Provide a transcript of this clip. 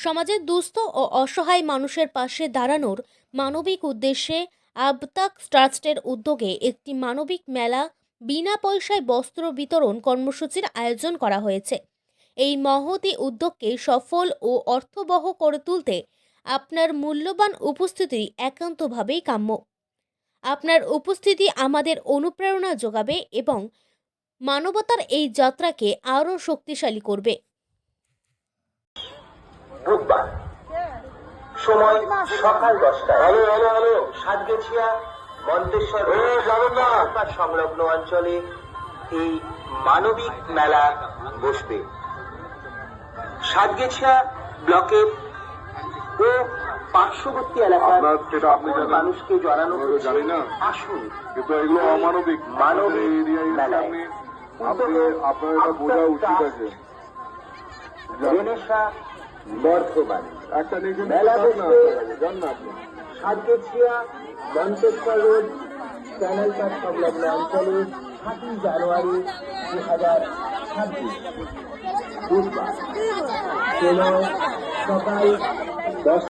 সমাজের দুস্থ ও অসহায় মানুষের পাশে দাঁড়ানোর মানবিক উদ্দেশ্যে আবতাক ট্রাস্টের উদ্যোগে একটি মানবিক মেলা বিনা পয়সায় বস্ত্র বিতরণ কর্মসূচির আয়োজন করা হয়েছে। এই মহতি উদ্যোগকে সফল ও অর্থবহ করে তুলতে আপনার মূল্যবান উপস্থিতি একান্তভাবেই কাম্য। আপনার উপস্থিতি আমাদের অনুপ্রেরণা যোগাবে এবং মানবতার এই যাত্রাকে আরও শক্তিশালী করবে। বুধবার। সময় সকাল দশটা hello hello hello. Satgachhia Manteswar সংলগ্ন অঞ্চলে এই মানবিক মেলা বসবে। সাতগেছিয়া ব্লকের ও পার্শ্ববর্তী এলাকার। মানুষকে আমরা জানি না। আসুন। কিন্তু এগুলো অমানবিক। মানবিক এরিয়ায় মেলায়। আপনি আপনি আপনার এটা বোঝা উচিত আছে। নিজে মেলা আপনি। সাতগেছিয়া মন্তেশ্বর রোড চ্যানেল কার সংলগ্ন অঞ্চলে সাতই জানুয়ারি দু হাজার ছাব্বিশ। বুধবার। ষোলো সকাল দশ